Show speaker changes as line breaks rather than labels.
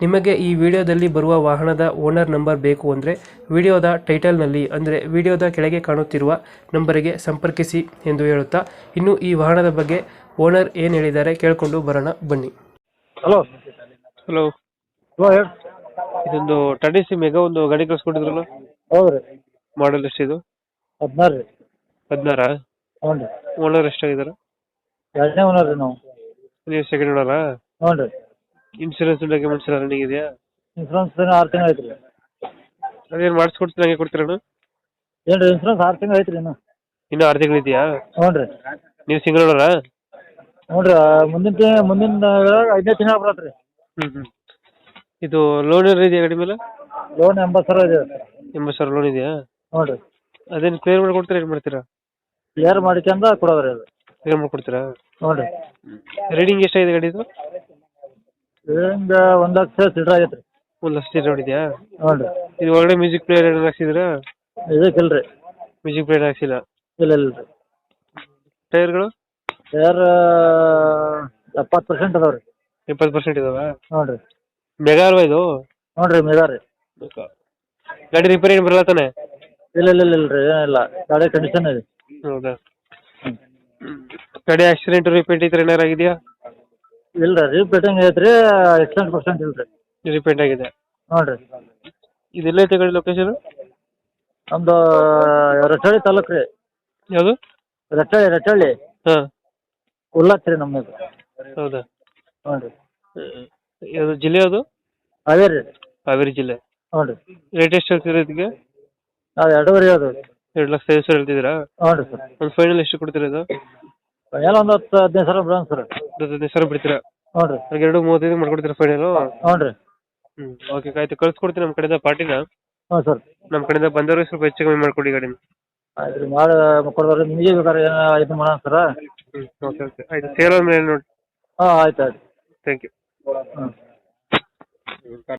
ನಿಮಗೆ ಈ ವಿಡಿಯೋದಲ್ಲಿ ಬರುವ ವಾಹನದ ಓನರ್ ನಂಬರ್ ಬೇಕು ಅಂದರೆ ವಿಡಿಯೋದ ಟೈಟಲ್ನಲ್ಲಿ ಅಂದರೆ ವಿಡಿಯೋದ ಕೆಳಗೆ ಕಾಣುತ್ತಿರುವ ನಂಬರಿಗೆ ಸಂಪರ್ಕಿಸಿ ಎಂದು ಹೇಳುತ್ತಾ ಇನ್ನು ಈ ವಾಹನದ ಬಗ್ಗೆ ಓನರ್ ಏನು ಹೇಳಿದ್ದಾರೆ ಕೇಳಿಕೊಂಡು ಬರೋಣ ಬನ್ನಿ.
ಹಲೋ.
ಹಲೋ.
ಹಲೋ ಹೇಳಿ.
ಇದೊಂದು ಟಾಟಾ ಸಿ ಮೆಗಾ ಒಂದು ಗಾಡಿ ಕಳ್ಸ್ಕೊಟ್ಟಿದ್ರಲ್ಲ
ಹೌದು ರೀ.
ಮಾಡಲ್ ಎಷ್ಟಿದು?
ಹದಿನಾರು ರೀ.
ಹದಿನಾರ?
ಹ್ಞೂ ರೀ.
ಓನರ್ ಎಷ್ಟಾಗಿದ್ದಾರೆ?
ಎರಡನೇ ಓನರ್ ರೀ ನಾವು.
ನೀವು ಸೆಕೆಂಡ್ ಓನರಾ?
ಹ್ಞೂ ರೀ.
ಇನ್ಶೂರೆನ್ಸ್ ಡಾಕ್ಯುಮೆಂಟ್ಸ್ ಎಲ್ಲ ರನ್ನಿಂಗ್ ಇದೆಯಾ?
ಇನ್ಸೂರೆನ್ಸ್ ಆರು ತಿಂಗಳು ಐತ್ರಿ
ಅದೇನು ಮಾಡಿಸ್ಕೊಡ್ತೀನಿ ಹಂಗೆ ಕೊಡ್ತೀರಣ್ಣ
ಏನು ರೀ ಇನ್ಸೂರೆನ್ಸ್ ಆರು ತಿಂಗಳು ಐತ್ರಿ ಇನ್ನು.
ಇನ್ನೂ ಆರು ತಿಂಗಳು ಇದೆಯಾ?
ಹ್ಞೂ ರೀ.
ನೀವು ಸಿಂಗಲ್ ಅವರ
ಹ್ಞೂ ರೀ ಮುಂದಿನ ತಿಂಗ್ ಮುಂದಿನ ಐದನೇ ತಿಂಗಳ ಬರತ್ತೆ ರೀ.
ಹ್ಞೂ ಹ್ಞೂ ಇದು ಲೋನ್ ಏನಾರು ಇದೆಯಾ ಗಾಡಿ ಮೇಲೆ?
ಲೋನ್ ಎಂಬತ್ತು ಸಾವಿರ ಇದೆ
ಎಂಬತ್ತು ಸಾವಿರ ಲೋನ್ ಇದೆಯಾ?
ಹ್ಞೂ ರೀ.
ಅದೇನು ಕ್ಲಿಯರ್ ಮಾಡಿ ಕೊಡ್ತೀರಾ ಏನು ಮಾಡ್ತೀರಾ?
ಕ್ಲಿಯರ್ ಮಾಡ್ಕೊಂಡ ಕೊಡೋದ್ರಿ ಅದು.
ಕ್ಲಿಯರ್ ಮಾಡ್ಕೊಡ್ತೀರಾ?
ಹ್ಞೂ ರೀ.
ರೀಡಿಂಗ್ ಎಷ್ಟಾಗಿದೆ ಗಾಡಿದು
ಇದರಿಂದ ಒಂದು ಲಕ್ಷ ಚಿಲ್ಲರೆ ಆಗೈತೆ ರೀ
ಒಂದು ಲಕ್ಷ ಜೀರೋ ಇದೆಯಾ
ಹ್ಞೂ ರೀ
ಇದು ಒಳಗಡೆ ಮ್ಯೂಸಿಕ್ ಪ್ಲೇಯರ್ ಏನಾರು ಹಾಕ್ಸಿದ್ರಾ?
ಇದಕ್ಕಿಲ್ರಿ
ಮ್ಯೂಸಿಕ್ ಪ್ಲೇಯರ್ ಹಾಕ್ಸಿಲ್ಲ?
ಇಲ್ಲ ಇಲ್ಲ ರೀ
ಟೈರ್ಗಳು?
ಟೈರ್ ಎಪ್ಪತ್ತು ಪರ್ಸೆಂಟ್ ಅದಾವೆ ರೀ
ಇಪ್ಪತ್ತು ಪರ್ಸೆಂಟ್ ಇದಾವೆ?
ಹ್ಞೂ ರೀ
ಮೆಗಾ ಅಲ್ವಾ ಇದು?
ಹ್ಞೂ ರೀ. ಮೆಗಾ ರೀ
ಗಾಡಿ ರಿಪೇರಿ ಏನು ಬರಲ್ಲ ತಾನೆ?
ಇಲ್ಲ ಇಲ್ಲ ಇಲ್ಲ ಇಲ್ಲ ರೀ ಏನಿಲ್ಲ ಗಾಡಿ ಕಂಡೀಷನ್ ಇದೆ.
ಹೌದಾ? ಗಾಡಿ ಆಕ್ಸಿಡೆಂಟ್ ರಿಪೇರಿ ಇದ್ರೆ ಥರ ಏನಾರು ಆಗಿದೆಯಾ?
ಇಲ್ಲ ರೀ ರೀಪೇಟಿಂಗ್ ಐತ್ರಿ ಎಕ್ಸ್ಟೆಂಟ್ ಪರ್ಸೆಂಟ್ ಇಲ್ಲ ರೀ
ರಿಪೇಂಟ್ ಆಗಿದೆ.
ಹ್ಞೂ ರೀ
ಇದೆಲ್ಲ ಐತೆ ಗಾಡಿ ಲೊಕೇಶನ್
ನಮ್ಮದು ರಟ್ಟಳ್ಳಿ ತಾಲೂಕು ರೀ.
ಯಾವುದು?
ರಟ್ಟಳ್ಳಿ ರಟ್ಟಳ್ಳಿ
ಹಾಂ.
ಉಲ್ಲತ್ ರೀ ನಮ್ಮದು
ಹೌದಾ?
ಹ್ಞೂ ರೀ
ಯಾವುದು ಜಿಲ್ಲೆ ಯಾವುದು?
ಹಾವೇರಿ. ರೀ
ಹಾವೇರಿ ಜಿಲ್ಲೆ.
ಹ್ಞೂ ರೀ
ರೇಟ್ ಎಷ್ಟು ಹೇಳ್ತೀರಾ ಇದಕ್ಕೆ?
ಅದು ಎರಡೂವರೆ ಅದು
ಎರಡು ಲಕ್ಷ ಐದು ಸಾವಿರ ಹೇಳ್ತಿದ್ದೀರಾ?
ಹ್ಞೂ ರೀ ಸರ್.
ಒಂದು ಫೈನಲ್ ಎಷ್ಟು ಕೊಡ್ತೀರಾ ಇದು?
ಎಲ್ಲ ಒಂದು ಹತ್ತು ಹದಿನೈದು ಸಾವಿರ ಬಿಡೋಣ ಸರ್
ಹದಿನೈದು ಸಾವಿರ ಬಿಡ್ತೀರಾ?
ಹ್ಞೂ ರೀ
ಎರಡು ಮೂವತ್ತೈದು ಮಾಡ್ಕೊಡ್ತೀರಾ ಫೈನಲು
ಹ್ಞೂ ರೀ
ಹ್ಞೂ ಓಕೆ ಆಯ್ತು. ಕಳ್ಸ್ಕೊಡ್ತೀನಿ ನಮ್ಮ ಕಡೆಯಿಂದ ಪಾರ್ಟಿನ.
ಹ್ಞೂ ಸರ್
ನಮ್ಮ ಕಡೆಯಿಂದ ಬಂದವ್ರಿಗೆ ಸ್ವಲ್ಪ ಹೆಚ್ಚು ಕಮ್ಮಿ ಮಾಡಿಕೊಡಿ ಗಾಡಿನ.
ಆಯ್ತು ರೀ ಮಾಡಿ ಕೊಡೋದ್ರಿ ನಿಮಗೆ ಬೇಕಾದ್ರೆ ಏನು ಇದು ಮಾಡೋಣ ಸರ
ಹ್ಞೂ ಓಕೆ ಓಕೆ ಆಯ್ತು ಸೇಲ್ ನೋಡಿ.
ಹಾಂ ಆಯ್ತು ಆಯ್ತು.
ಥ್ಯಾಂಕ್ ಯು
ಹ್ಞೂ.